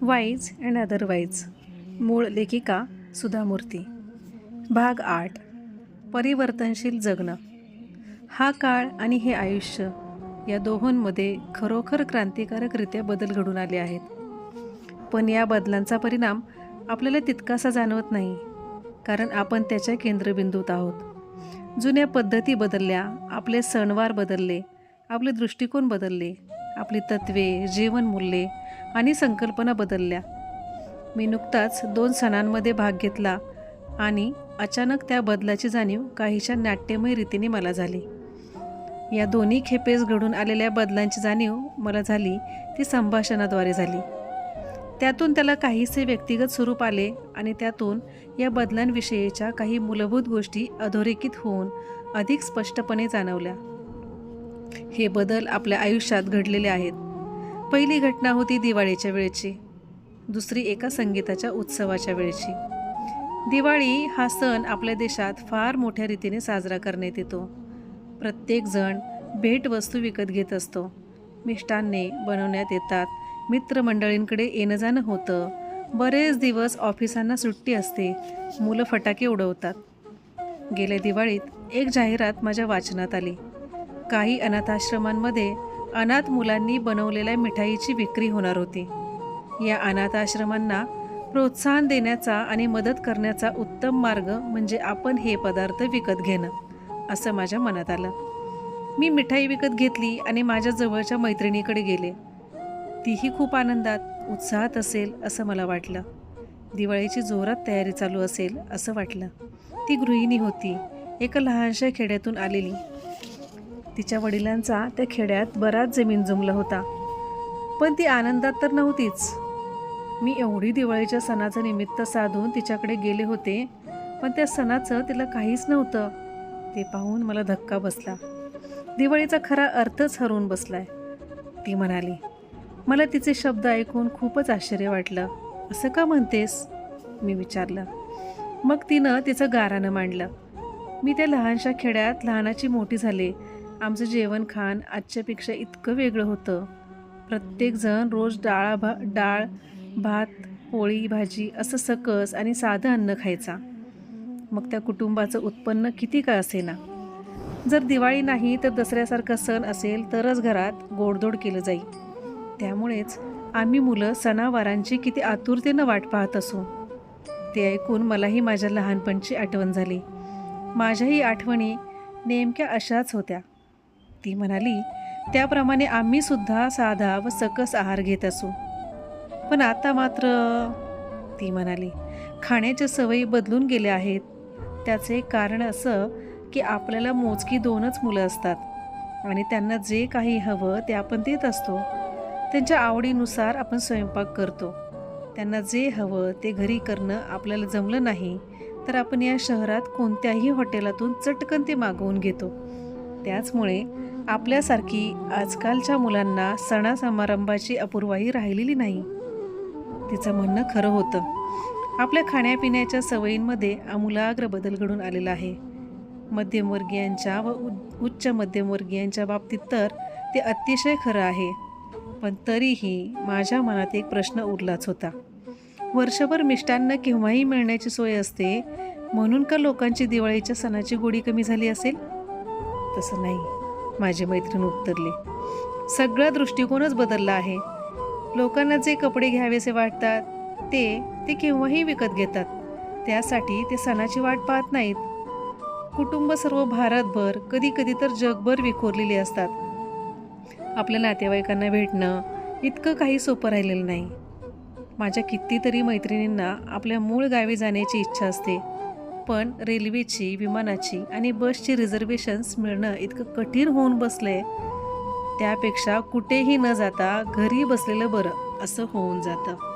Wise and otherwise मूळ लेखिका सुधा मूर्ती भाग आठ. परिवर्तनशील जगणं. हा काळ आणि हे आयुष्य या दोहोंमध्ये खरोखर क्रांतिकारकरित्या बदल घडून आले आहेत. पण या बदलांचा परिणाम आपल्याला तितकासा जाणवत नाही कारण आपण त्याच्या केंद्रबिंदूत आहोत. जुन्या पद्धती बदलल्या आपले सणवार बदलले आपले दृष्टिकोन बदलले आपली तत्वे जीवनमूल्ये आणि संकल्पना बदलल्या. मी नुकताच दोन सणांमध्ये भाग घेतला आणि अचानक त्या बदलाची जाणीव काहीशा नाट्यमय रीतीने मला झाली. या दोन्ही खेपेस घडून आलेल्या बदलांची जाणीव मला झाली ती संभाषणाद्वारे झाली. त्यातून त्याला काहीसे व्यक्तिगत स्वरूप आले आणि त्यातून या बदलांविषयीच्या काही मूलभूत गोष्टी अधोरेखित होऊन अधिक स्पष्टपणे जाणवल्या. हे बदल आपल्या आयुष्यात घडलेले आहेत. पहिली घटना होती दिवाळीच्या वेळची. दुसरी एका संगीताच्या उत्सवाच्या वेळची. दिवाळी हा सण आपल्या देशात फार मोठ्या रीतीने साजरा करण्यात येतो. प्रत्येकजण भेटवस्तू विकत घेत असतो. मिष्टान्ने बनवण्यात येतात. मित्रमंडळींकडे येणं जाणं होतं. बरेच दिवस ऑफिसांना सुट्टी असते. मुलं फटाके उडवतात. गेल्या दिवाळीत एक जाहिरात माझ्या वाचनात आली. काही अनाथाश्रमांमध्ये अनाथ मुलांनी बनवलेल्या मिठाईची विक्री होणार होती. या अनाथ आश्रमांना प्रोत्साहन देण्याचा आणि मदत करण्याचा उत्तम मार्ग म्हणजे आपण हे पदार्थ विकत घेणं असं माझ्या मनात आलं. मी मिठाई विकत घेतली आणि माझ्या जवळच्या मैत्रिणीकडे गेले. तीही खूप आनंदात उत्साहात असेल असं मला वाटलं. दिवाळीची जोरात तयारी चालू असेल असं वाटलं. ती गृहिणी होती. एका लहानशा खेड्यातून आलेली. तिच्या वडिलांचा त्या खेड्यात बराच जमीन जुमला होता. पण ती आनंदात तर नव्हतीच. मी एवढी दिवाळीच्या सणाचं निमित्त साधून तिच्याकडे गेले होते पण त्या सणाचं तिला काहीच नव्हतं. ते पाहून मला धक्का बसला. दिवाळीचा खरा अर्थच हरवून बसलाय. ती म्हणाली मला तिचे शब्द ऐकून खूपच आश्चर्य वाटलं. असं का म्हणतेस? मी विचारलं. मग तिनं तिचं गारानं मांडलं. मी त्या लहानशा खेड्यात लहानाची मोठी झाले. आमचं जेवण खाण आजच्यापेक्षा इतकं वेगळं होतं. प्रत्येकजण रोज डाळा भा डाळ भात पोळी भाजी असं सकस आणि साधं अन्न खायचा. मग त्या कुटुंबाचं उत्पन्न किती का असेना? जर दिवाळी नाही तर दसऱ्यासारखा सण असेल तरच घरात गोडधोड केलं जाईल त्यामुळेच आम्ही मुलं सणावारांची किती आतुरतेनं वाट पाहत असू. ते ऐकून मलाही माझ्या लहानपणची आठवण झाली. माझ्याही आठवणी नेमक्या अशाच होत्या. ती म्हणाली त्याप्रमाणे आम्ही सुद्धा साधा व सकस आहार घेत असू. पण आता मात्र ती म्हणाली खाण्याच्या सवयी बदलून गेल्या आहेत. त्याचे कारण असं की आपल्याला मोजकी दोनच मुलं असतात आणि त्यांना जे काही हवं ते आपण देत असतो. त्यांच्या आवडीनुसार आपण स्वयंपाक करतो. त्यांना जे हवं ते घरी करणं आपल्याला जमलं नाही तर आपण या शहरात कोणत्याही हॉटेलातून चटकन ते मागवून घेतो. त्याचमुळे आपल्यासारखी आजकालच्या मुलांना सणासमारंभाची अपूर्वाही राहिलेली नाही. तिचं म्हणणं खरं होतं. आपल्या खाण्यापिण्याच्या सवयींमध्ये आमूलाग्र बदल घडून आलेला आहे. मध्यमवर्गीयांच्या व उच्च मध्यमवर्गीयांच्या बाबतीत तर ते अतिशय खरं आहे. पण तरीही माझ्या मनात एक प्रश्न उरलाच होता. वर्षभर मिष्टान्न केव्हाही मिळण्याची सोय असते म्हणून का लोकांची दिवाळीच्या सणाची गोडी कमी झाली असेल? तसं नाही. माझी मैत्रीण उत्तरली. सगळा दृष्टिकोनच बदलला आहे. लोकांना जे कपडे घ्यावेसे वाटतात ते ते केव्हाही विकत घेतात. त्यासाठी ते सणाची वाट पाहत नाहीत. कुटुंब सर्व भारतभर कधी कधी तर जगभर विखुरलेली असतात. आपल्या नातेवाईकांना भेटणं इतकं काही सोपं राहिलेलं नाही. माझ्या कितीतरी मैत्रिणींना आपल्या मूळ गावी जाण्याची इच्छा असते. पण रेल्वेची विमानाची आणि बसची रिझर्वेशन्स मिळणं इतकं कठीण होऊन बसलंय त्यापेक्षा कुठेही न जाता घरी बसलेलं बरं असं होऊन जातं.